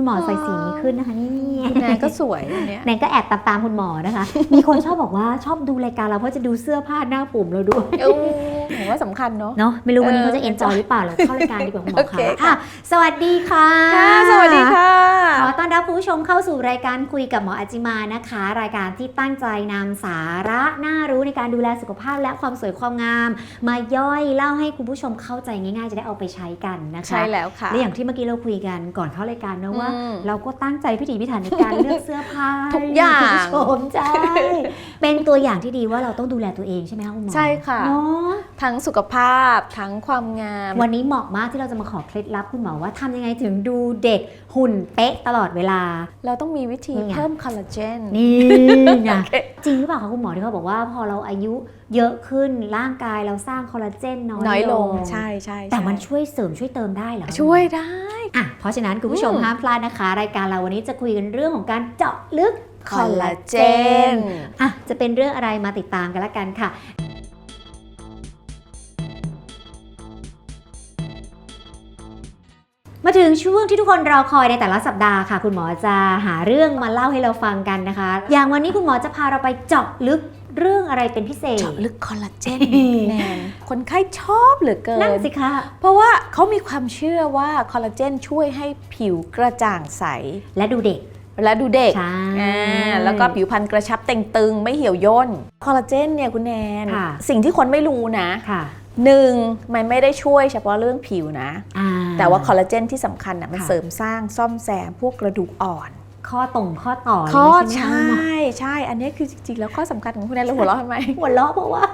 คุณหมอใส่สีนี้ขึ้นนะคะนี่แนนก็สวยอันเนี้ยแนนก็แอบตามตามๆคุณหมอนะคะ มีคนชอบบอกว่าชอบดูรายการเราเพราะจะดูเสื้อผ้าหน้าปุ่มเราด้วยเออผมว่าสำคัญเนาะเนาะไม่รู้วันนี้เออเขาจะเอนจอยหรือเปล่าเราเข้ารายการดีกว่าคุณหมอโอเคค่ะค่ะอะสวัสดีค่ะค่ะสวัสดีค่ะ ผู้ชมเข้าสู่รายการคุยกับหมออาจิมานะคะ รายการที่ตั้งใจนำสาระน่ารู้ในการดูแลสุขภาพและความสวยความงาม มาย่อยเล่าให้คุณผู้ชมเข้าใจง่ายๆ จะได้เอาไปใช้กันนะคะใช่แล้วค่ะและอย่างที่เมื่อกี้เราคุยกันก่อนเข้ารายการนะว่าอืมเราก็ตั้งใจพิถีพิถันในการเลือกเสื้อผ้าทุกอย่างให้คุณผู้ชมใช่เป็นตัวอย่างที่ดีว่าเราต้องดูแลตัวเองใช่ไหมคะคุณหมอใช่ค่ะเนาะทั้งสุขภาพทั้งความงาม วันนี้เหมาะมากที่เราจะมาขอเคล็ดลับคุณหมอว่าทำยังไงถึงดูเด็กหุ่นเป๊ะตลอดเวลาเราต้องมีวิธีนี่ไงเพิ่มคอลลาเจนนี่ไงโอเคจริงหรือเปล่าคะคุณหมอที่เขาบอกว่าพอเราอายุเยอะขึ้นร่างกายเราสร้างคอลลาเจนน้อยน้อยลงลงใช่ใช่แต่มันใช่วยเสริมช่วยเติมได้เหรอคะช่วยได้อะเพราะฉะนั้นคุณผู้ชมอืมห้ามพลาดนะคะ รายการเราวันนี้จะคุยกันเรื่องของการเจาะลึกคอลลาเจนอะจะเป็นเรื่องอะไรมาติดตามกันละกันค่ะ มาถึงช่วงที่ทุกคนรอคอยในแต่ละสัปดาห์ค่ะ คุณหมอจะหาเรื่องมาเล่าให้เราฟังกันนะคะ อย่างวันนี้คุณหมอจะพาเราไปเจาะลึกเรื่องอะไรเป็นพิเศษ เจาะลึกคอลลาเจนแนนคนไข้ชอบเหลือเกินั่นนสิคะ เพราะว่าเขามีความเชื่อว่าคอลลาเจนช่วยให้ผิวกระจ่างใส และดูเด็กและดูเด็กใช่อ่าแล้วก็ผิวพรรณกระชับเต่งตึงไม่เหี่ยวย่น คอลลาเจนเนี่ยคุณแนนค่ะสิ่งที่คนไม่รู้นะค่ะ หนึ่งมันไม่ได้ช่วยเฉพาะเรื่องผิวนะอ่แต่ว่าคอลลาเจนที่สำคัญนะมันค่ะเสริมสร้างซ่อมแซมพวกกระดูกอ่อน ข้อตรงข้อต่ออะไรข้ออย่างงี้ใชไหมคะคุณหมอ่ใช่ อันนี้คือจริงๆ แล้วข้อสำคัญของคุณแนนเราหัวเราะทำไม หัวเราะเพราะว่า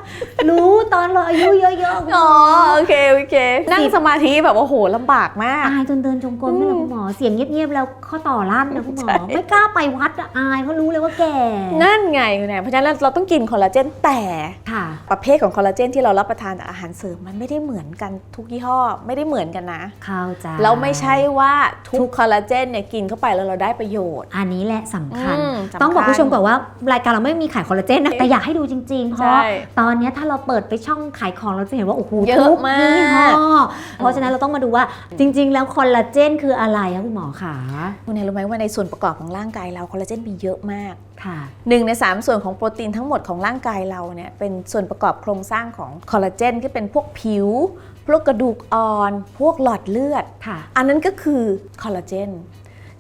รู้ตอนเราอายุเยอะๆคุณหมอ๋อโอเคโอเค นั่งสิบสมาธิแบบว่าโหลำบากมาก อายจนเดินจงกรมไม่เลยอืมคุณหมอเสียงเงียบๆ แล้วข้อต่อลั่นนะคุณหมอใช่ไม่กล้าไปวัดอะอายเพราะรู้เลยว่าแก่ นั่นไงคุณแนนเพราะฉะนั้นเราต้องกินคอลลาเจนแต่ค่ะประเภทของคอลลาเจนที่เรารับประทานจากอาหารเสริมมันไม่ได้เหมือนกันทุกยี่ห้อไม่ได้เหมือนกันนะเข้าใจแล้วไม่ใช่ว่าทุกคอลลาเจนเนี่ยกินเข้าไปแล้วเราได้ประโยชน์อันนี้แหละสำคัญอืมต้องบอกสำคัญผู้ชมก่อนว่ารายการเราไม่มีขายคอลลาเจนนะแต่อยากให้ดูจริงๆ เพใช่ราะตอนเนี้ยถ้าเราเปิดไปช่องขายของเราจะเห็นว่าโอ้โหเยอะทุกมากยี่ห้อเพราะฉะนั้นเราต้องมาดูว่าจริง ๆ แล้วคอลลาเจนคืออะไรคะคุณหมอขาคุณแนนรู้ไหมว่าในส่วนประกอบของร่างกายเราคอลลาเจนมีเยอะมากค่ะหนึ่งในสามส่วนของโปรตีนทั้งหมดของร่างกายเราเนี่ยเป็นส่วนประกอบโครงสร้างของคอลลาเจนที่เป็นพวกผิวพวกกระดูกอ่อน พวกหลอดเลือดค่ะอันนั้นก็คือคอลลาเจน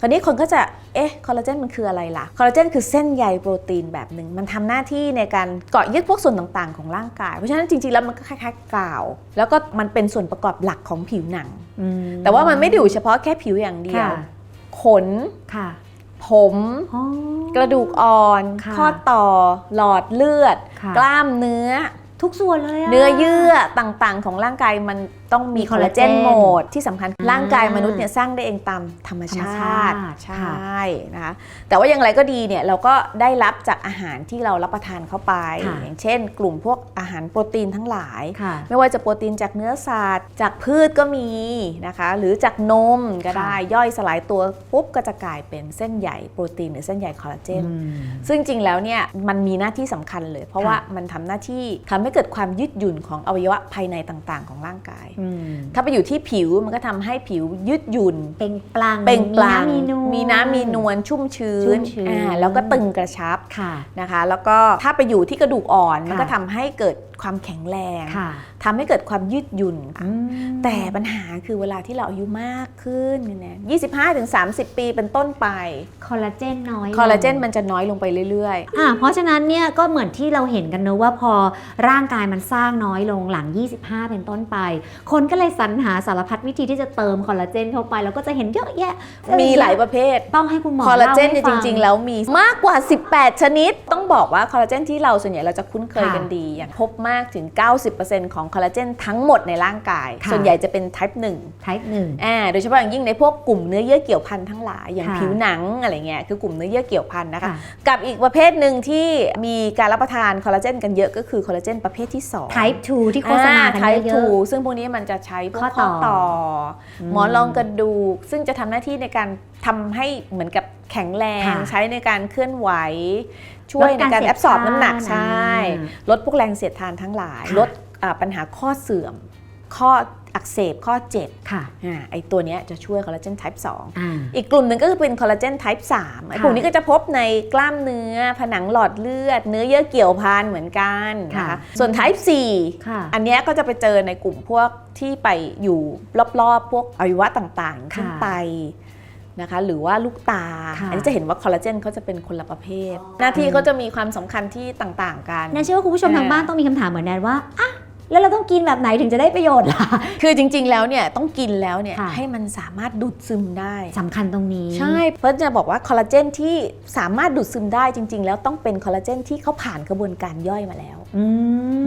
คราวนี้คนก็จะ เอ๊ะ คอลลาเจนมันคืออะไรล่ะ คอลลาเจนคือเส้นใยโปรตีนแบบหนึ่ง มันทำหน้าที่ในการเกาะยึดพวกส่วนต่างๆ ของร่างกาย เพราะฉะนั้นจริงๆ แล้วมันก็คล้ายๆกาว แล้วก็มันเป็นส่วนประกอบหลักของผิวหนังอืมแต่ว่ามันไม่ได้อยู่เฉพาะแค่ผิวอย่างเดียวค่ะขนค่ะผมอ๋อกระดูกอ่อนค่ะข้อต่อ หลอดเลือดค่ะกล้ามเนื้อ ทุกส่วนเลยะเนื้อเยื่อต่างๆ ของร่างกายมันต้องมีมีคอลลาเจนคอลลาเจนหมดที่สำคัญอ่าร่างกายมนุษย์เนี่ยสร้างได้เองตามธรรมชาธรรมชาติติใชค่ะ่นะคะแต่ว่าอย่างไรก็ดีเนี่ยเราก็ได้รับจากอาหารที่เรารับประทานเข้าไปค่ะอย่างเช่น กลุ่มพวกอาหารโปรตีนทั้งหลายค่ะไม่ว่าจะโปรตีนจากเนื้อสัตว์จากพืชก็มีนะคะหรือจากนมก็ได้ค่ะย่อยสลายตัวปุ๊บก็จะกลายเป็นเส้นใยโปรตีนหรือเส้นใยคอลลาเจนอืมซึ่งจริงๆแล้วเนี่ยมันมีหน้าที่สำคัญเลย เพราะค่ะว่ามันทำหน้าที่ทำให้เกิดความยืดหยุ่นของอวัยวะภายในต่างๆ ของร่างกายอืมถ้าไปอยู่ที่ผิวมันก็ทำให้ผิวยืดหยุ่น เป็นปลังเปล่งปลั่งมีน้ำมีนวลมีน้ำมีนวลชุ่มชื้ชุ่นมชื้นอ่าแล้วก็ตึงกระชับค่ะนะคะ แล้วก็ถ้าไปอยู่ที่กระดูกอ่อนมันค่ะก็ทำให้เกิดความแข็งแรงค่ะทำให้เกิดความยืดหยุ่นอืมแต่ปัญหาคือเวลาที่เราอายุมากขึ้นเนี่ย25ถึง30ปีเป็นต้นไป คอลลาเจนน้อย คอลลาเจนมันจะน้อยลงไปเรื่อยอ่าเพราะฉะนั้นเนี่ยก็เหมือนที่เราเห็นกันเนอะว่าพอร่างกายมันสร้างน้อยลงหลัง 25 เป็นต้นไป คนก็เลยสรรหาสารพัดวิธีที่จะเติมคอลลาเจนเข้าไป แล้วก็จะเห็นเยอะแยะๆมีหลายประเภท ต้องให้คุณหมอคอลลาเจนเนี่ยล่จให้ฟัริง ๆ แล้วมีมากกว่า 18 ชนิด ต้องบอกว่าคอลลาเจนที่เราส่วนใหญ่เราจะคุ้นเคยค่ะกันดีอย่างพบมากถึง 90%ของคอลลาเจนทั้งหมดในร่างกาย ค่ะ ส่วนใหญ่จะเป็น type 1 type หนึ่ง อ่าโดยเฉพาะอย่างยิ่งในพวกกลุ่มเนื้อเยื่อเกี่ยวพันธุ์ทั้งหลายอย่างค่ะ ผิวหนังอะไรเงี้ยคือกลุ่มเนื้อเยื่อเกี่ยวพันธุ์นะคะค่ะกับอีกประเภทหนึ่งที่มีการรับประทานคอลลาเจนกันเยอะก็คือคอลลาเจนประเภทที่2 type 2ที่โฆษณากันไทป์เยทูอะ ซึ่งพวกนี้มันจะใช้พวกข้ข้ออต่ต่ออม หมอนรองกระดูก ซึ่งจะทำหน้าที่ในการทำให้เหมือนกับแข็งแรงค่ะใช้ในการเคลื่อนไหว ช่วยลดในการการเสียดแอบสอบทานน้ำหนักอ่าใช่ ลดพวกแรงเสียดทานทั้งหลายค่ะลดอ่าปัญหาข้อเสื่อม ข้ออักเสบข้อเจ็บค่ะอ่าไอตัวเนี้ยจะช่วยคอลลาเจน type 2อ่าอีกกลุ่มหนึ่งก็คือเป็นคอลลาเจน type 3ไอ้ค่ะกลุ่มนี้ก็จะพบในกล้ามเนื้อ ผนังหลอดเลือด เนื้อเยื่อเกี่ยวพันเหมือนกันนะค่ะคะส่วน type ค่ะ4อันเนี้ยก็จะไปเจอในกลุ่มพวกที่ไปอยู่รอบๆ พวกอวัยวะต่างๆเช่นค่ะไต นะคะหรือว่าลูกตาค่ะอันนี้จะเห็นว่าคอลลาเจนเขาจะเป็นคนละประเภท หน้าที่เขาจะมีความสำคัญที่ต่างๆกันแนนเชื่อว่าคุณผู้ชมทางอ่าบ้านต้องมีคำถามเหมือนแนนว่าอะแล้วเราต้องกินแบบไหนถึงจะได้ประโยชน์ล่ะ คือจริงๆ แล้วเนี่ยต้องกินแล้วเนี่ยค่ะให้มันสามารถดูดซึมได้สำคัญตรงนี้ ใช่ เพราะจะบอกว่าคอลลาเจนที่สามารถดูดซึมได้จริง ๆ แล้วต้องเป็นคอลลาเจนที่เขาผ่านกระบวนการย่อยมาแล้วอืม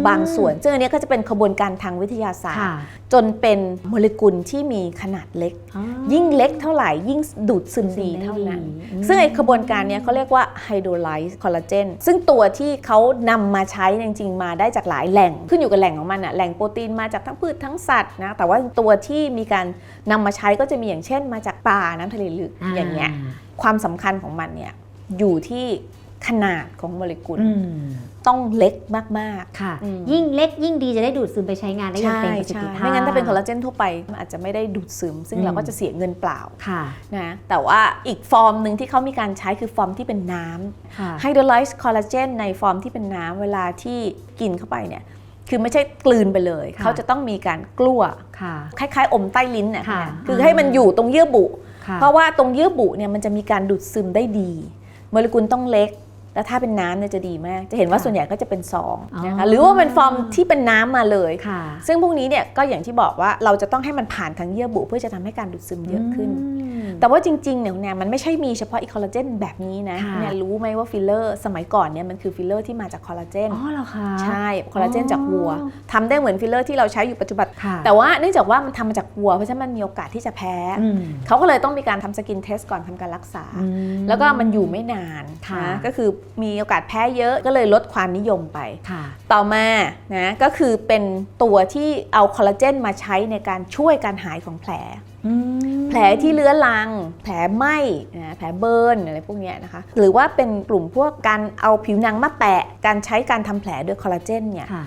บางส่วน ซึ่งอันเนี้ยก็จะเป็นกระบวนการทางวิทยาศาสตค่ะร์ จนเป็นโมเลกุลที่มีขนาดเล็กอ๋อยิ่งเล็กเท่าไหร่ ยิ่งดูดซึมดีเท่านั้นอืมซึ่งไอ้กระบวนการเนี้ยเขาเรียกว่าไฮโดรไลซ์คอลลาเจนซึ่งตัวที่เขานำมาใช้จริงๆ มาได้จากหลายแหล่ง ขึ้นอยู่กับแหล่งของมันอะแหล่งโปรตีนมาจากทั้งพืชทั้งสัตว์นะ แต่ว่าตัวที่มีการนำมาใช้ก็จะมีอย่างเช่น มาจากปลาน้ำทะเลลึกอย่างเงี้ยความสำคัญของมันเนี่ยอยู่ที่ ขนาดของโมเลกุลอืมต้องเล็กมากค่ะอืมยิ่งเล็กยิ่งดีจะได้ดูดซึมไปใช้งานได้ๆอย่างใช่เต็มประสิทใช่ธิภาพไม่งั้นถ้าเป็นคอลลาเจนทั่วไปมันอาจจะไม่ได้ดูดซึม ซึ่งอืมเราก็จะเสียเงินเปล่าค่ะนะแต่ว่าอีกฟอร์มหนึ่งที่เขามีการใช้คือฟอร์มที่เป็นน้ำค่ะไฮโดรไลซ์คอลลาเจนในฟอร์มที่เป็นน้ำเวลาที่กินเข้าไปเนี่ยคือไม่ใช่กลืนไปเลยค่ะเขาจะต้องมีการกลั้วค่ะคล้ายๆ อมใต้ลิ้นน่ะค่ะคือให้มันอยู่ตรงเยื่อบุค่ะเพราะว่าตรงเยื่อบุเนี่ยมันจะมีการดูดซึมได้ดี โมเลกุลต้องเล็ก แล้วถ้าเป็นน้ำเนี่ยจะดีมาก จะเห็นว่าค่ะส่วนใหญ่ก็จะเป็นซองอ๋อนะคะหรือว่าเป็นฟอร์มที่เป็นน้ำมาเลยค่ะซึ่งพวกนี้เนี่ยก็อย่างที่บอกว่าเราจะต้องให้มันผ่านทางเยื่อบุเพื่อจะทำให้การดูดซึมเยอะขึ้นม แต่ว่าจริงๆเนี่ยเนี่ยมันไม่ใช่มีเฉพาะอีคอลลาเจนแบบนี้นะค่ะเนี่ยรู้ไหมว่าฟิลเลอร์สมัยก่อนเนี่ยมันคือฟิลเลอร์ที่มาจากคอลลาเจนอ๋อเหรอคะใช่คอลลาเจนจากวัวอ๋อทำได้เหมือนฟิลเลอร์ที่เราใช้อยู่ปัจจุบันค่ะแต่ว่าเนื่องจากว่ามันทำมาจากวัว เพราะฉะนั้นมันมีโอกาสที่จะแพ้อืมเขาก็เลยต้องมีการทำสกินเทสก่อนทำการรักษาอืมแล้วก็มันอยู่ไม่นานค่ะนะก็คือมีโอกาสแพ้เยอะก็เลยลดความนิยมไปค่ะต่อมานะก็คือเป็นตัวที่เอาคอลลาเจนมาใช้ในการช่วยการหายของแผลอืมแผลที่เลื้อรัง แผลไหม้นะแผลเบิร์นอะไรพวกเนี้ยนะคะ หรือว่าเป็นกลุ่มพวกการเอาผิวหนังมาแปะ การใช้การทำแผลด้วยคอลลาเจนเนี่ยค่ะ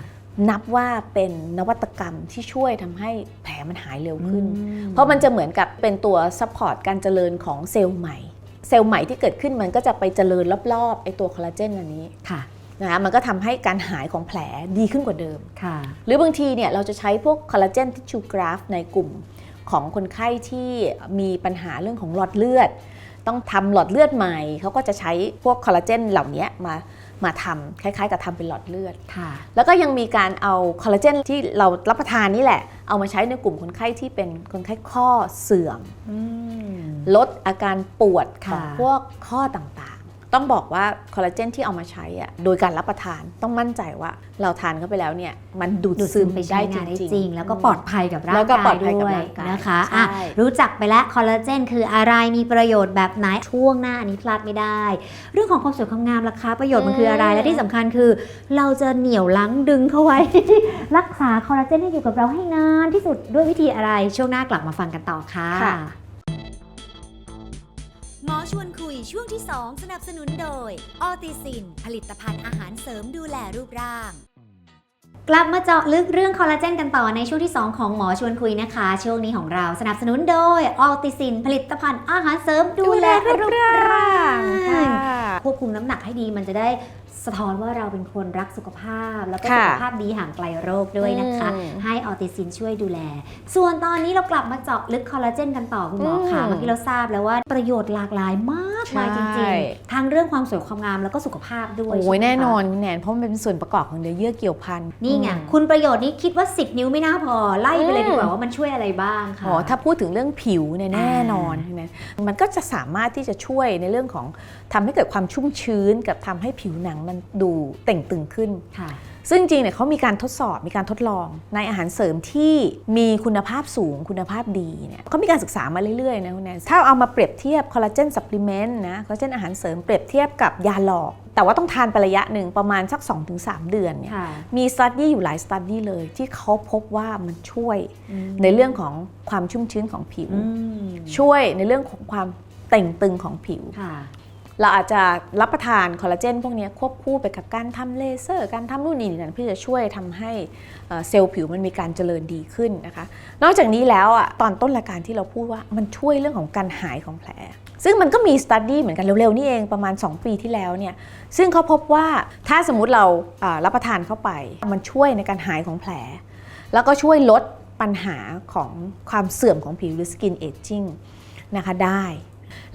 นับว่าเป็นนวัตกรรมที่ช่วยทำให้แผลมันหายเร็วขึ้นอืมเพราะมันจะเหมือนกับเป็นตัวซัพพอร์ตการเจริญของเซลล์ใหม่ เซลล์ใหม่ที่เกิดขึ้นมันก็จะไปเจริญรอบๆไอตัวคอลลาเจนอันนี้ค่ะนะคะมันก็ทำให้การหายของแผลดีขึ้นกว่าเดิมค่ะ หรือบางทีเนี่ยเราจะใช้พวกคอลลาเจนทิชชูกราฟในกลุ่ม ของคนไข้ที่มีปัญหาเรื่องของหลอดเลือด ต้องทำหลอดเลือดใหม่ เขาก็จะใช้พวกคอลลาเจนเหล่านี้มามาทำคล้ายๆ กับทำเป็นหลอดเลือดค่ะแล้วก็ยังมีการเอาคอลลาเจนที่เรารับประทานนี่แหละ เอามาใช้ในกลุ่มคนไข้ที่เป็นคนไข้ข้อเสื่อมอืมลดอาการปวดของค่ะพวกข้อต่างๆ ต้องบอกว่าคอลลาเจนที่เอามาใช้อะโดยการรับประทานต้องมั่นใจว่าเราทานเข้าไปแล้วเนี่ยมันดูดดูดซึซึมมไปได้ใช้งานได้จริงจริงแล้วก็ปลอดภัยกับร่างแล้วก็กายปลอดภัยกับด้วยร่างกายนะคะใช่อะรู้จักไปแล้วคอลลาเจนคืออะไรมีประโยชน์แบบไหนช่วงหน้าอันนี้พลาดไม่ได้ เรื่องของความสวยความงามราคาประโยชน์มันคืออะไรและที่สำคัญคือ เราจะเหนี่ยวลังดึงเข้าไว้ รักษาคอลลาเจนให้อยู่กับเราให้นานที่สุดด้วยวิธีอะไรช่วงหน้ากลับมาฟังกันต่อค่ะค่ะ หมอชวนคุยช่วงที่ 2 สนับสนุนโดย ออติซิน ผลิตภัณฑ์อาหารเสริมดูแลรูปร่าง กลับมาเจาะลึกเรื่องคอลลาเจนกันต่อในช่วงที่ 2 ของหมอชวนคุยนะคะ ช่วงนี้ของเราสนับสนุนโดยออลติซิน ผลิตภัณฑ์อาหารเสริมดูแลรูปร่างควบคุมน้ำหนักให้ดีมันจะได้ สะท้อนว่าเราเป็นคนรักสุขภาพ แล้วก็ค่ะสุขภาพดีห่างไกลโรคด้วยนะคะ อืมให้ออติซินช่วยดูแล ส่วนตอนนี้เรากลับมาเจาะลึกคอลลาเจนกันต่อคุณหมอค่ะอืมเมื่อกี้เราทราบแล้วว่าประโยชน์หลากหลายมากมายจใช่ ริงๆ ทั้งเรื่องความสวยความงามแล้วก็สุขภาพด้วยโอ้ยใช่ไหมคะ แน่นอนคุณแนนเพราะมันเป็นส่วนประกอบของเนื้อเยื่อเกี่ยวพันนี่ไง อืม คุณประโยชน์นี้คิดว่า 10 นิ้วไม่น่าพอ ไล่ไปเลยอืม ดีกว่าว่ามันช่วยอะไรบ้างค่ะ อ๋อถ้าพูดถึงเรื่องผิวเนี่ยอ่าแน่นอนคุณแนนมันก็จะสามารถที่จะช่วยในเรื่องของทำให้เกิดความชุ่มชื้นกับทำให้ผิวหนังมันดูเต่งตึงขึ้นค่ะซึ่งจริงๆเนี่ยเขามีการทดสอบมีการทดลองในอาหารเสริมที่มีคุณภาพสูงคุณภาพดีเนี่ยเขามีการศึกษามาเรื่อยๆนะคุณแนนถ้าเอามาเปรียบเทียบคอลลาเจนซัพพลีเมนต์นะคอลลาเจนอาหารเสริมเปรียบเทียบกับยาหลอก แต่ว่าต้องทานไประยะหนึ่งประมาณสัก 2-3 เดือนเนี่ยค่ะมีสตัดดี้อยู่หลายสตัดดี้เลย ที่เขาพบว่ามันช่วยในเรื่องของความชุ่มชื้นของผิวอืมช่วยในเรื่องของความเต่งตึงของผิวค่ะ เราอาจจะรับประทานคอลลาเจนพวกนี้ควบคู่ไปกับการทำเลเซอร์ การทำนู่นนี่นั่นเพื่อจะช่วยทำให้เซลล์ผิวมันมีการเจริญดีขึ้นนะคะ นอกจากนี้แล้วอะตอนต้นรายการที่เราพูดว่ามันช่วยเรื่องของการหายของแผล ซึ่งมันก็มีสตัดดี้เหมือนกันเร็วๆนี่เองประมาณ 2 ปีที่แล้วเนี่ยซึ่งเขาพบว่าถ้าสมมติเรารับประทานเข้าไป มันช่วยในการหายของแผล แล้วก็ช่วยลดปัญหาของความเสื่อมของผิวหรือ skin aging นะคะได้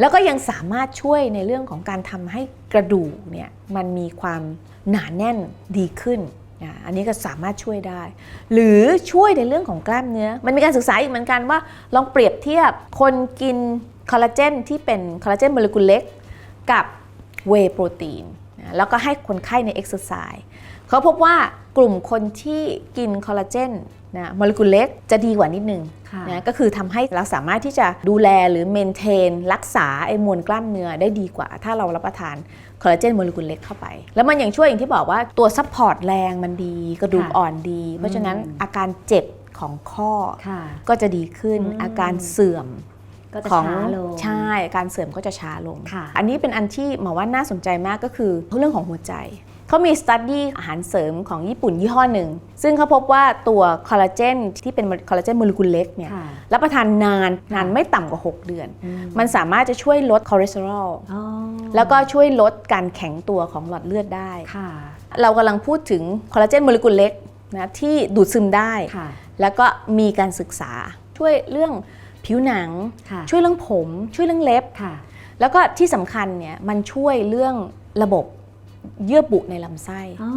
แล้วก็ยังสามารถช่วยในเรื่องของการทำให้กระดูกเนี่ยมันมีความหนาแน่นดีขึ้นอันนี้ก็สามารถช่วยได้ หรือช่วยในเรื่องของกล้ามเนื้อ มันมีการศึกษาอีกเหมือนกันว่า ลองเปรียบเทียบคนกินคอลลาเจนที่เป็นคอลลาเจนโมเลกุลเล็กกับเวโปรตีนแล้วก็ให้คนไข้ในเอ็กซ์ไซส์เขาพบว่ากลุ่มคนที่กินคอลลาเจน นะโมเลกุลเล็กจะดีกว่านิดนึงค่ะนะก็คือทำให้เราสามารถที่จะดูแลหรือเมนเทน รักษาไอ้มวลกล้ามเนื้อได้ดีกว่า ถ้าเรารับประทานคอลลาเจนโมเลกุลเล็กเข้าไป แล้วมันยังช่วยอย่างที่บอกว่าตัวซัพพอร์ตแรงมันดี กระดูกค่ะอ่อนดี เพราะฉะนั้นอืมอาการเจ็บของข้อค่ะก็จะดีขึ้นอืมอาการเสื่อมก็จะของช้าลงใช่ การเสื่อมก็จะช้าลงค่ะอันนี้เป็นอันที่หมอว่าน่าสนใจมากก็คือเรื่องของหัวใจ เขามีสตัดดี้อาหารเสริมของญี่ปุ่นยี่ห้อหนึ่ง ซึ่งเขาพบว่าตัวคอลลาเจนที่เป็นคอลลาเจนโมเลกุลเล็กเนี่ยค่ะรับประทานนานนานไม่ต่ำกว่า 6 เดือนอืมมันสามารถจะช่วยลดคอเลสเตอรอลอ๋อแล้วก็ช่วยลดการแข็งตัวของหลอดเลือดได้ค่ะเรากำลังพูดถึงคอลลาเจนโมเลกุลเล็กนะที่ดูดซึมได้ค่ะแล้วก็มีการศึกษาช่วยเรื่องผิวหนังค่ะช่วยเรื่องผม ช่วยเรื่องเล็บค่ะแล้วก็ที่สำคัญเนี่ยมันช่วยเรื่องระบบ เยื่อบุในลำไส้ อ๋อ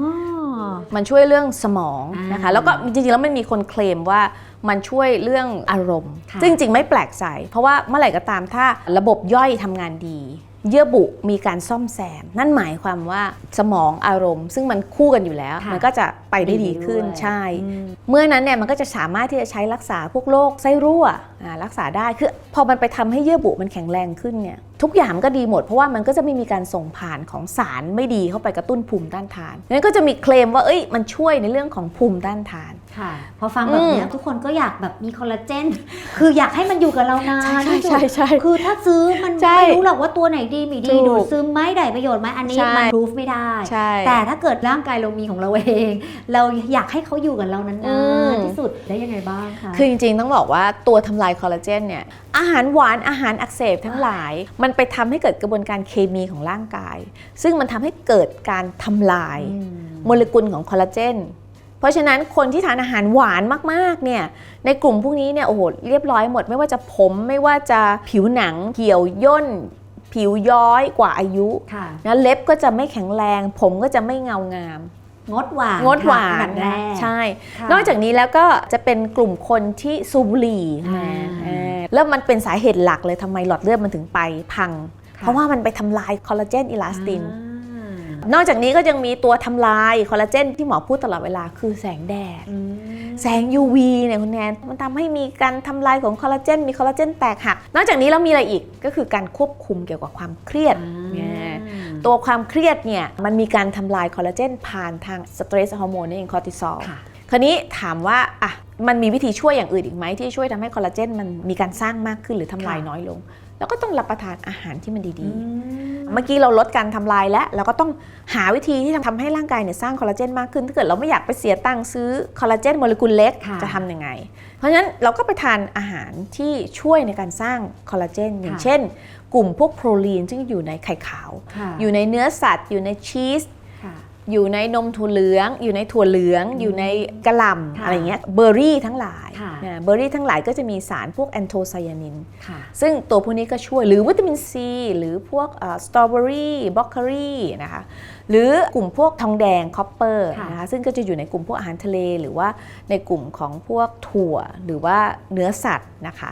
มันช่วยเรื่องสมองนะคะ อ่าแล้วก็จริงๆ แล้วมันมีคนเคลมว่ามันช่วยเรื่องอารมณ์ ค่ะ ซึ่งจริงๆ ไม่แปลกใจ เพราะว่าเมื่อไหร่ก็ตามถ้าระบบย่อยทำงานดี เยื่อบุมีการซ่อมแซม นั่นหมายความว่าสมองอารมณ์ ซึ่งมันคู่กันอยู่แล้วค่ะมันก็จะไปได้ดีขึ้นด้วยใช่อืมเมื่อนั้นเนี่ยมันก็จะสามารถที่จะใช้รักษาพวกโรคไส้รั่วอ่ารักษาได้คือพอมันไปทำให้เยื่อบุมันแข็งแรงขึ้นเนี่ยทุกอย่างมันก็ดีหมดเพราะว่ามันก็จะไม่มีการส่งผ่านของสารไม่ดีเข้าไปกระตุ้นภูมิต้านทานนั้นก็จะมีเคลมว่าเอ้ยมันช่วยในเรื่องของภูมิต้านทาน ค่ะพอฟังแบบเนี้ยทุกคนก็อยากแบบมีคอลลาเจน คืออยากให้มันอยู่กับเรานานใช่ที่สุดใช่ใช่คือถ้าซื้อมันใช่ไม่รู้หรอกว่าตัวไหนดีไม่ดีถูกดูดซึมไหมได้ประโยชน์ไหมอันนี้ใช่มันพิสูจไม่ได้ใช่แต่ถ้าเกิดร่างกายเรามีของเราเอง เราอยากให้เขาอยู่กับเรานาอืมนๆที่สุดได้ยังไงบ้างคะคือจริงๆต้องบอกว่าตัวทำลายคอลลาเจนเนี่ยอาหารหวานอาหารอักเสบทั้งหลาย มันไปทำให้เกิดกระบวนการเคมีของร่างกาย ซึ่งมันทำให้เกิดการทำลายโมเลกุลของคอลลาเจน เพราะฉะนั้นคนที่ทานอาหารหวานมากๆเนี่ยในกลุ่มพวกนี้เนี่ยโอ้โหเรียบร้อยหมด ไม่ว่าจะผมไม่ว่าจะผิวหนังเหี่ยวย่น ผิวย้อยกว่าอายุค่ะนะเล็บก็จะไม่แข็งแรง ผมก็จะไม่เงางาม งดหวานงดหวาค่ะอันนดับแรกใช่ค่ะนอกจากนี้แล้วก็จะเป็นกลุ่มคนที่สูบบุหรี่อ่านะเออแล้วมันเป็นสาเหตุหลักเลยทำไมหลอดเลือดมันถึงไปพังค่ะเพราะว่ามันไปทำลายคอลลาเจนอิลาสตินอ่า นอกจากนี้ก็ยังมีตัวทำลายคอลลาเจนที่หมอพูดตลอดเวลาคือแสงแดดอืมแสง UV เนี่ยคุณแนนมันทำให้มีการทำลายของคอลลาเจนมีคอลลาเจนแตกหัก นอกจากนี้แล้วมีอะไรอีกก็คือการควบคุมเกี่ยวกับความเครียดอ่าเนี่ยตัวความเครียดเนี่ยมันมีการทำลายคอลลาเจนผ่านทางสเตรสฮอร์โมนนี่เองคอร์ติซอลค่ะคราวนี้ถามว่าอะมันมีวิธีช่วยอย่างอื่นอีกไหมที่ช่วยทำให้คอลลาเจนมันมีการสร้างมากขึ้นหรือทำลายค่ะน้อยลง แล้วก็ต้องรับประทานอาหารที่มันดีอืๆมเมื่อกี้เราลดการทำลายแล้วเราก็ต้องหาวิธีที่ทำให้ร่างกายเนี่ยสร้างคอลลาเจนมากขึ้น ถ้าเกิดเราไม่อยากไปเสียตังค์ซื้อคอลลาเจนโมเลกุลเล็กค่ะจะทำยังไง เพราะฉะนั้นเราก็ไปทานอาหารที่ช่วยในการสร้างคอลลาเจนอย่างเช่น กลุ่มพวกโปรลีนซึ่งอยู่ในไข่ขาวค่ะอยู่ในเนื้อสัตว์ อยู่ในชีสค่ะ อยู่ในนมถั่วเหลือง อยู่ในถั่วเหลือง อยู่ในกระหล่ำค่ะอะไรเงี้ยเบอร์รี่ทั้งหลายค่ะเบอร์รี่ทั้งหลายก็จะมีสารพวกแอนโทไซยานินค่ะซึ่งตัวพวกนี้ก็ช่วยหรือวิตามินซีหรือพวกสตรอเบอรี่บล็อกเกอรี่นะคะหรือกลุ่มพวกทองแดงคอปเปอร์ค่ะนะคะซึ่งก็จะอยู่ในกลุ่มพวกอาหารทะเล หรือว่าในกลุ่มของพวกถั่วหรือว่าเนื้อสัตว์นะคะ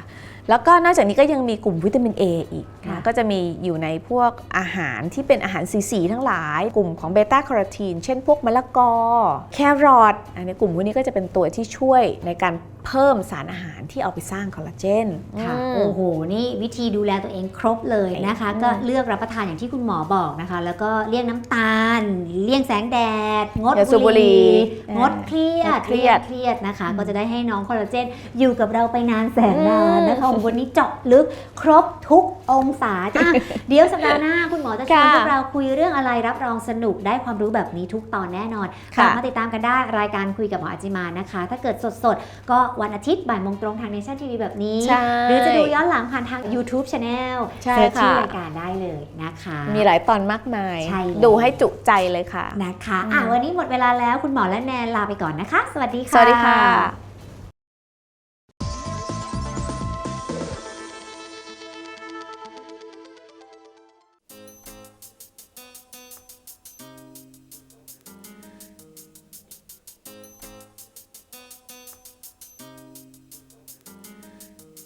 แล้วก็นอกจากนี้ก็ยังมีกลุ่มวิตามิน A อีกค่ะนะก็จะมีอยู่ในพวกอาหารที่เป็นอาหารสีๆทั้งหลาย กลุ่มของเบต้าแคโรทีนเช่นพวกมะละกอ แครอทอันนี้กลุ่มพวกนี้ก็จะเป็นตัวที่ช่วยในการเพิ่มสารอาหารที่เอาไปสร้างคอลลาเจนค่ะอืมโอ้โห นี่วิธีดูแลตัวเองครบเลยนะคะอืมก็เลือกรับประทานอย่างที่คุณหมอบอกนะคะ แล้วก็เลี่ยงน้ำตาลเลี่ยงแสงแดด งดอย่าสูบบุหรี่งดเครียงดดเครียดเครียดนะคะ ก็จะได้ให้น้องคอลลาเจนอยู่กับเราไปนานแสนนานนะคะโอ้โหวันนี้เจาะลึกครบทุกองศาจ้ะเดี๋ยวสัปดาห์หน้าคุณหมอจะชวนค่ะพวกเราคุยเรื่องอะไรรับรองสนุกได้ความรู้แบบนี้ทุกตอนแน่นอนกค่ะลับมาติดตามกันได้รายการคุยกับหมออาจิมานะคะ ถ้าเกิดสดๆ ก็วันอาทิตย์บ่ายโมงตรงทางเนชั่นทีวีแบบนี้ใช่หรือจะดูย้อนหลังผ่านทาง YouTube Channel ใช่เสิร์ชชื่อค่ะรายการได้เลยนะคะ มีหลายตอนมากมายใช่เลยดูให้จุใจเลยค่ะ นะคะอะวันนี้หมดเวลาแล้วคุณหมอและแนนลาไปก่อนนะคะ สวัสดีค่ะ สวัสดีค่ะ